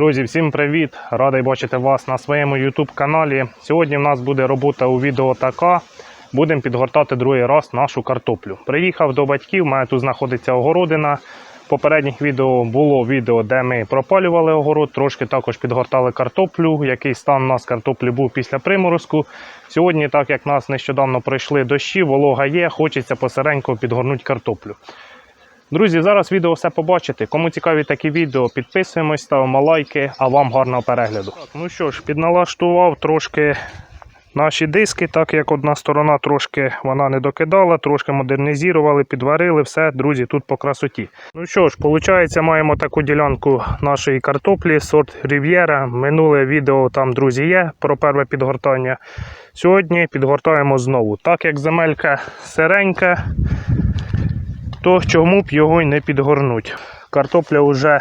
Друзі, всім привіт! Радий бачити вас на своєму YouTube каналі. Сьогодні в нас буде робота у відео така. Будемо підгортати другий раз нашу картоплю. Приїхав до батьків, у мене тут знаходиться огородина. В попередніх відео було відео, де ми пропалювали огород, трошки також підгортали картоплю, який стан у нас картоплі був після приморозку. Сьогодні, так як нас нещодавно пройшли дощі, волога є, хочеться посеренько підгорнути картоплю. Друзі, зараз відео все побачите. Кому цікаві такі відео, підписуємось, ставимо лайки, а вам гарного перегляду. Так, ну що ж, підналаштував трошки наші диски, так як одна сторона трошки вона не докидала, трошки модернізували, підварили, все, друзі, тут по красоті. Ну що ж, виходить, маємо таку ділянку нашої картоплі, сорт Рів'єра. Минуле відео там, друзі, є про перше підгортання. Сьогодні підгортаємо знову. Так як земелька сиренька, то чому б його й не підгорнуть. Картопля вже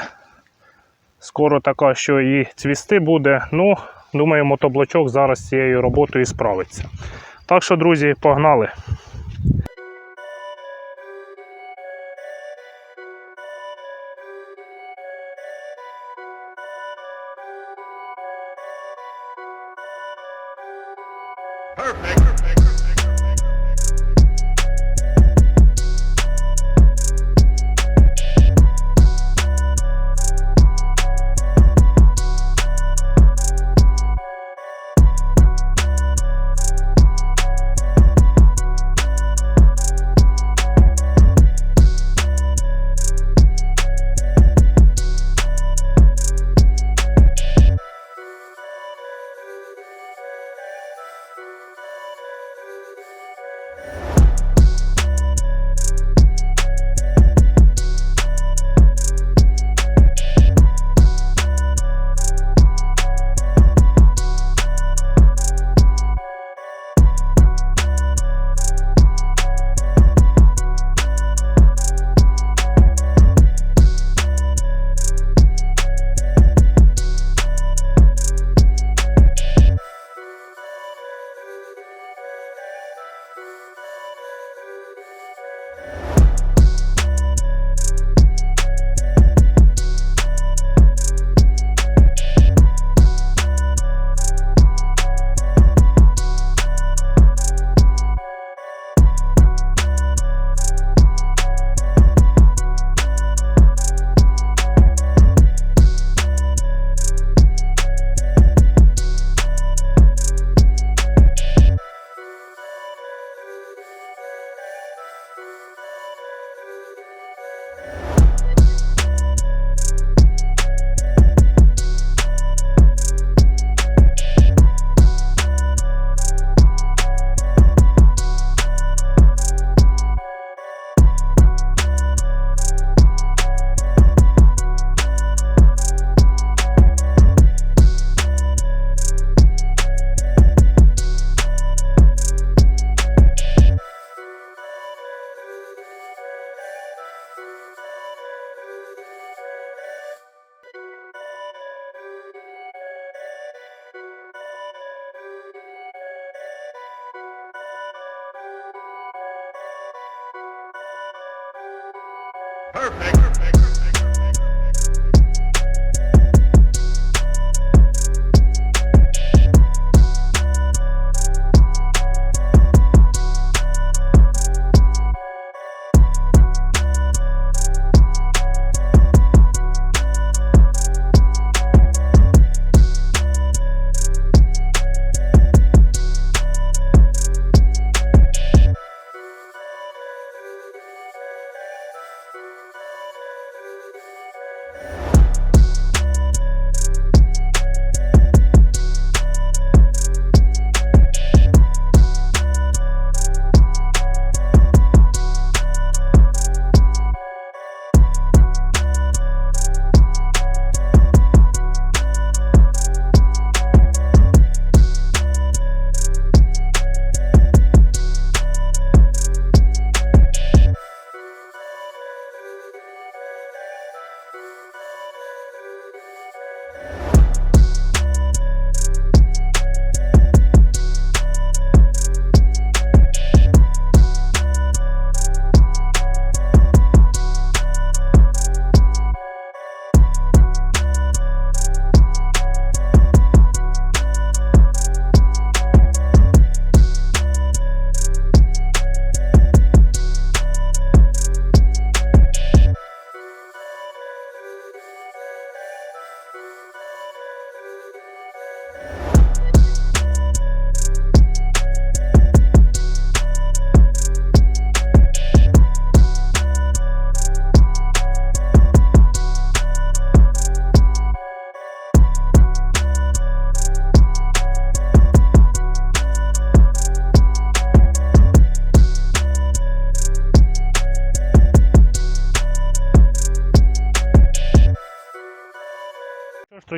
скоро така, що і цвісти буде. Ну, думаю, мотоблочок зараз з цією роботою справиться. Так що, друзі, погнали. Perfect. Perfect.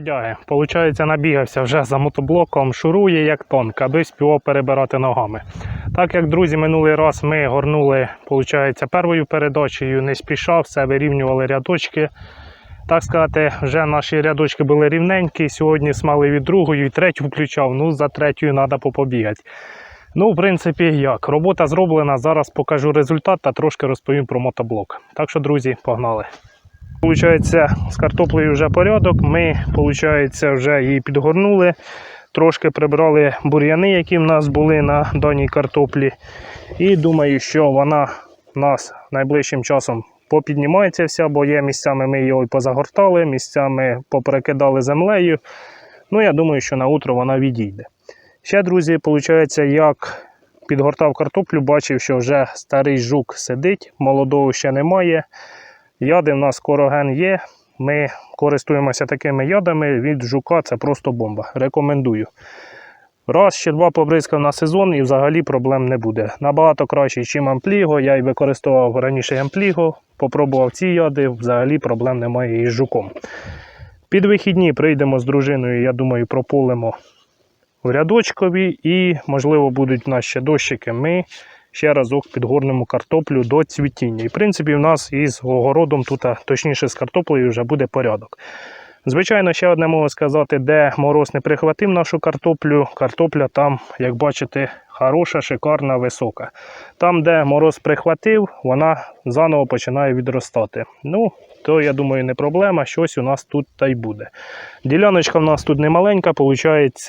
Трудяги. Получається, набігався вже за мотоблоком, шурує як тонк, аби співав перебирати ногами. Так як, друзі, минулий раз ми горнули, получається, первою передачею, не спіша, все вирівнювали рядочки. Так сказати, вже наші рядочки були рівненькі. Сьогодні смали від другої і третю включав. Ну, за третьою треба попобігати. Ну, в принципі, як. Робота зроблена. Зараз покажу результат та трошки розповім про мотоблок. Так що, друзі, погнали. Получається, з картоплею вже порядок. Ми, получається, вже її підгорнули. Трошки прибрали бур'яни, які в нас були на даній картоплі. І думаю, що вона нас найближчим часом попіднімається вся, бо є місцями ми її позагортали, місцями поперекидали землею. Ну, я думаю, що на утро вона відійде. Ще, друзі, виходить, як підгортав картоплю, бачив, що вже старий жук сидить, молодого ще немає. Яди в нас короген є. Ми користуємося такими ядами від жука, це просто бомба. Рекомендую. Раз ще два побризкав на сезон і взагалі проблем не буде. Набагато краще, ніж ампліго. Я й використовував раніше ампліго, попробував ці яди, взагалі проблем немає із жуком. Під вихідні прийдемо з дружиною, я думаю, прополимо в рядочкові і, можливо, будуть в нас ще дощики. Ми ще разок підгорнемо картоплю до цвітіння. І, в принципі, в нас із огородом, тут, точніше з картоплею, вже буде порядок. Звичайно, ще одне можу сказати, де мороз не прихватив нашу картоплю. Картопля там, як бачите, хороша, шикарна, висока. Там, де мороз прихватив, вона заново починає відростати. Ну, то я думаю, не проблема. Щось у нас тут та й буде. Діляночка в нас тут не маленька, виходить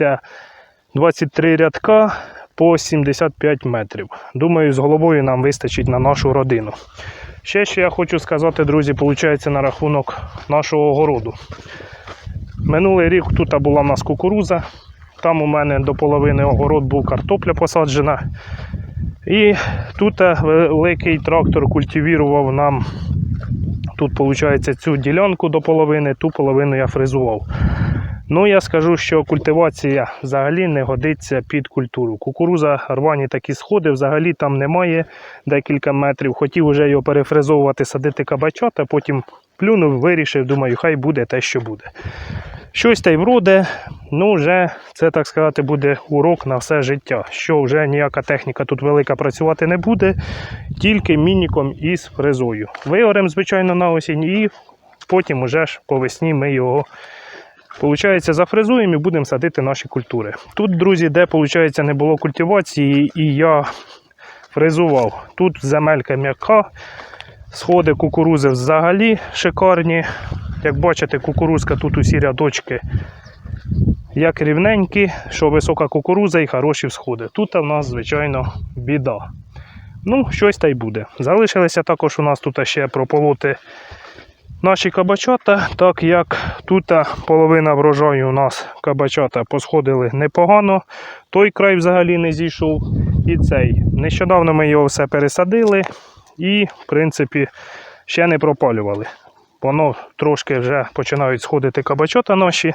23 рядка по 75 метрів. Думаю, з головою нам вистачить на нашу родину. Ще що я хочу сказати, друзі, виходить на рахунок нашого огороду. Минулий рік тут була в нас кукуруза. Там у мене до половини огород був картопля посаджена. І тут великий трактор культивірував нам. Тут, виходить, цю ділянку до половини, ту половину я фрезував. Ну, я скажу, що культивація взагалі не годиться під культуру. Кукуруза рвані такі сходи, взагалі там немає декілька метрів. Хотів вже його перефрезовувати, садити кабачата, потім плюнув, вирішив, думаю, хай буде те, що буде. Щось та й вроде, ну вже це, так сказати, буде урок на все життя. Що вже ніяка техніка тут велика працювати не буде, тільки мініком із фрезою. Виорем, звичайно, на осінь, і потім уже ж по весні ми його. Получається, зафрезуємо і будемо садити наші культури. Тут, друзі, де виходить, не було культивації, і я фрезував. Тут земелька м'яка, сходи кукурузи взагалі шикарні. Як бачите, кукурузка тут усі рядочки як рівненькі, що висока кукуруза і хороші всходи. Тут у нас, звичайно, біда. Ну, щось та й буде. Залишилося також у нас тут ще прополоти наші кабачата, так як тут половина врожаю у нас кабачата посходили непогано, той край взагалі не зійшов. І цей. Нещодавно ми його все пересадили і, в принципі, ще не пропалювали. Воно трошки вже починають сходити кабачата наші.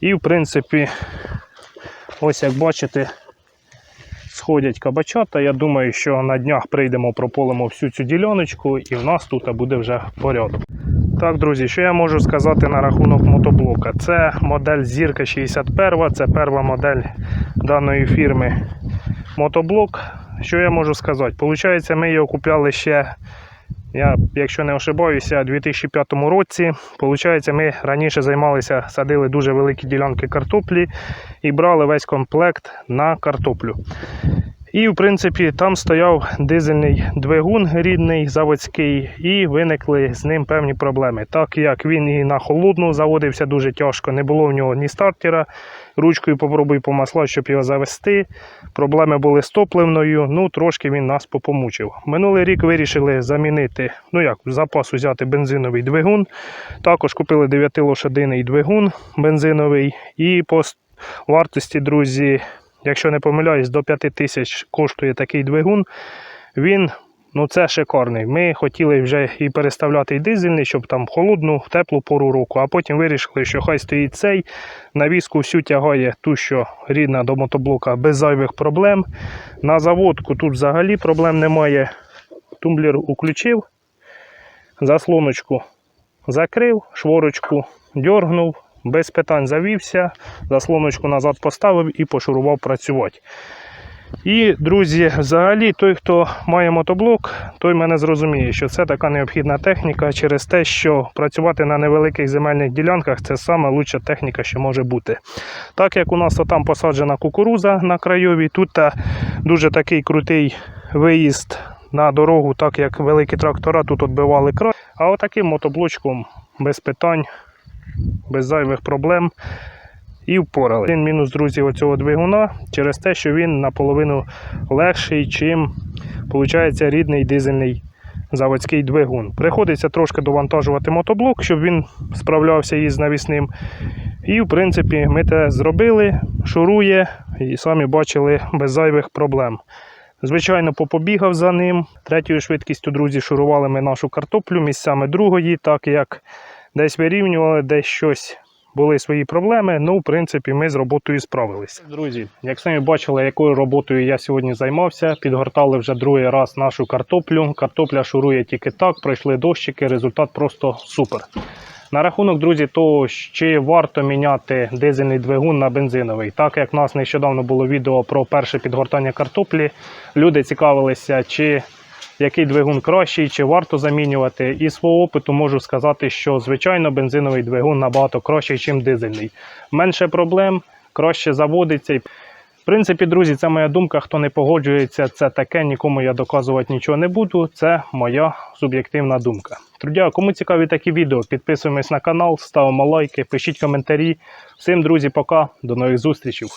І, в принципі, ось як бачите, сходять кабачата. Я думаю, що на днях прийдемо, прополимо всю цю діляночку і в нас тут буде вже порядок. Так, друзі, що я можу сказати на рахунок мотоблока? Це модель Зірка 61, це перша модель даної фірми мотоблок. Що я можу сказати? Получається, ми його купляли ще, я, якщо не ошибаюся, у 2005 році. Получається, ми раніше займалися, садили дуже великі ділянки картоплі і брали весь комплект на картоплю. І, в принципі, там стояв дизельний двигун рідний заводський, і виникли з ним певні проблеми. Так як він і на холодну заводився дуже тяжко, не було в нього ні стартера. Ручкою попробуй по маслу, щоб його завести. Проблеми були з топливною, ну трошки він нас попомучив. Минулий рік вирішили замінити, ну як, в запас взяти бензиновий двигун. Також купили 9-лошадиний двигун бензиновий. І по вартості, друзі, якщо не помиляюсь, до 5 тисяч коштує такий двигун. Він ну це шикарний. Ми хотіли вже і переставляти і дизельний, щоб там холодну, теплу пору року, а потім вирішили, що хай стоїть цей. Навіску всю тягає ту, що рідна до мотоблока без зайвих проблем. На заводку тут взагалі проблем немає. Тумблер уключив, заслоночку закрив, шворочку дьоргнув, без питань завівся, заслоночку назад поставив і пошурував працювати. І, друзі, взагалі, той, хто має мотоблок, той мене зрозуміє, що це така необхідна техніка через те, що працювати на невеликих земельних ділянках це саме лучша техніка, що може бути. Так як у нас там посаджена кукуруза на крайовій, тут та дуже такий крутий виїзд на дорогу, так як великі трактора тут відбивали край. А отаким мотоблочком без питань, без зайвих проблем і впорали. Один мінус, друзі, оцього двигуна через те, що він наполовину легший, чим виходить рідний дизельний заводський двигун. Приходиться трошки довантажувати мотоблок, щоб він справлявся із навісним. І, в принципі, ми те зробили, шурує, і самі бачили без зайвих проблем. Звичайно, попобігав за ним. Третьою швидкістю, друзі, шурували ми нашу картоплю місцями другої, так як десь вирівнювали, десь щось були свої проблеми. Ну, в принципі, ми з роботою справилися. Друзі, як самі бачили, якою роботою я сьогодні займався, підгортали вже другий раз нашу картоплю. Картопля шурує тільки так, пройшли дощики, результат просто супер. На рахунок, друзі, того, чи варто міняти дизельний двигун на бензиновий. Так як в нас нещодавно було відео про перше підгортання картоплі, люди цікавилися, чи який двигун кращий, чи варто замінювати. І свого опиту можу сказати, що звичайно бензиновий двигун набагато кращий, ніж дизельний. Менше проблем, краще заводиться. В принципі, друзі, це моя думка. Хто не погоджується, це таке, нікому я доказувати нічого не буду. Це моя суб'єктивна думка. Друзі, кому цікаві такі відео, підписуємось на канал, ставимо лайки, пишіть коментарі. Всім, друзі, пока, до нових зустрічей.